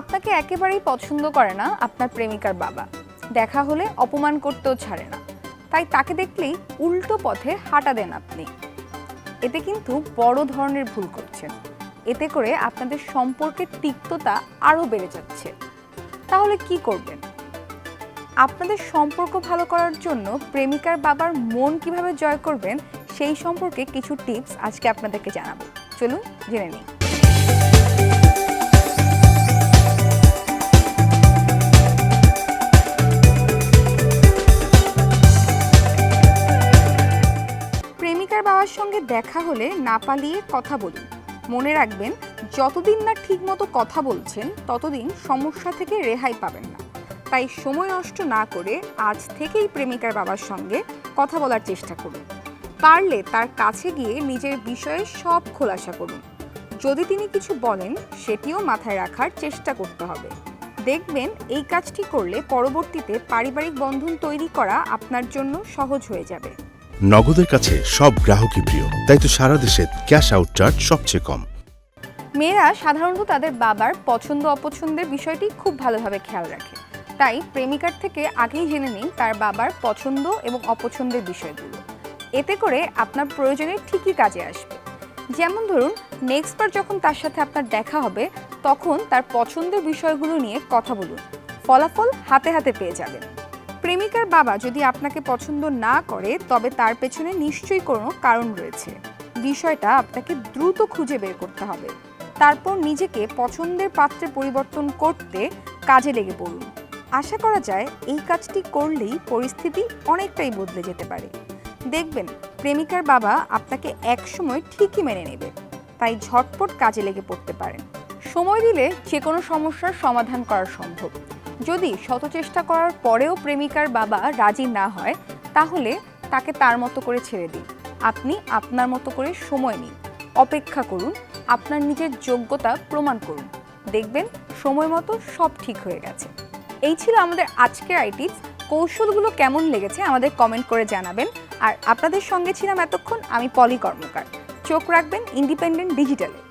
আপনাকে একেবারেই পছন্দ করে না আপনার প্রেমিকার বাবা। দেখা হলে অপমান করতেও ছাড়ে না। তাই তাকে দেখলেই উল্টো পথে হাঁটা দেন আপনি। এতে কিন্তু বড় ধরনের ভুল করছেন। এতে করে আপনাদের সম্পর্কের তিক্ততা আরও বেড়ে যাচ্ছে। তাহলে কি করবেন? আপনাদের সম্পর্ক ভালো করার জন্য প্রেমিকার বাবার মন কীভাবে জয় করবেন, সেই সম্পর্কে কিছু টিপস আজকে আপনাদেরকে জানাব। চলুন জেনে নিই। প্রেমিকার বাবার সঙ্গে দেখা হলে না পালিয়ে কথা বলুন। মনে রাখবেন, যতদিন না ঠিকমতো কথা বলছেন, ততদিন সমস্যা থেকে রেহাই পাবেন না। তাই সময় নষ্ট না করে আজ থেকেই প্রেমিকার বাবার সঙ্গে কথা বলার চেষ্টা করুন। পারলে তার কাছে গিয়ে নিজের বিষয়ে সব খোলাসা করুন। যদি তিনি কিছু বলেন, সেটিও মাথায় রাখার চেষ্টা করতে হবে। দেখবেন, এই কাজটি করলে পরবর্তীতে পারিবারিক বন্ধন তৈরি করা আপনার জন্য সহজ হয়ে যাবে। নগদের কাছে সব গ্রাহকই প্রিয়। তাই তো সারা দেশে ক্যাশ আউট চার্জ সবচেয়ে কম। মেয়েরা সাধারণত তাদের বাবার পছন্দ অপছন্দের বিষয়টি খুব ভালোভাবে খেয়াল রাখে। তাই প্রেমিকার থেকে আগেই জেনে নিন তার বাবার পছন্দ এবং অপছন্দের বিষয়গুলো। এতে করে আপনার প্রয়োজনে ঠিকই কাজে আসবে। যেমন ধরুন নেক্সট বার যখন তার সাথে আপনার দেখা হবে, তখন তার পছন্দের বিষয়গুলো নিয়ে কথা বলুন। ফলাফল হাতে হাতে পেয়ে যাবেন। প্রেমিকার বাবা যদি আপনাকে পছন্দ না করে, তবে তার পেছনে নিশ্চয়ই কোনো কারণ রয়েছে। বিষয়টা আপনাকে দ্রুত খুঁজে বের করতে হবে। তারপর নিজেকে পছন্দের পাত্রে পরিবর্তন করতে কাজে লেগে পড়ুন। আশা করা যায়, এই কাজটি করলেই পরিস্থিতি অনেকটাই বদলে যেতে পারে। দেখবেন, প্রেমিকার বাবা আপনাকে একসময় ঠিকই মেনে নেবে। তাই ঝটপট কাজে লেগে পড়তে পারেন। সময় দিলে যে কোনো সমস্যার সমাধান করা সম্ভব। যদি শত চেষ্টা করার পরেও প্রেমিকার বাবা রাজি না হয়, তাহলে তাকে তার মতো করে ছেড়ে দিন। আপনি আপনার মতো করে সময় নিন। অপেক্ষা করুন, আপনার নিজের যোগ্যতা প্রমাণ করুন। দেখবেন সময় মতো সব ঠিক হয়ে গেছে। এই ছিল আমাদের আজকের আইটিপস কৌশলগুলো কেমন লেগেছে আমাদের কমেন্ট করে জানাবেন। আর আপনাদের সঙ্গে ছিলাম এতক্ষণ আমি পলি কর্মকার। চোখ রাখবেন ইন্ডিপেন্ডেন্ট ডিজিটালে।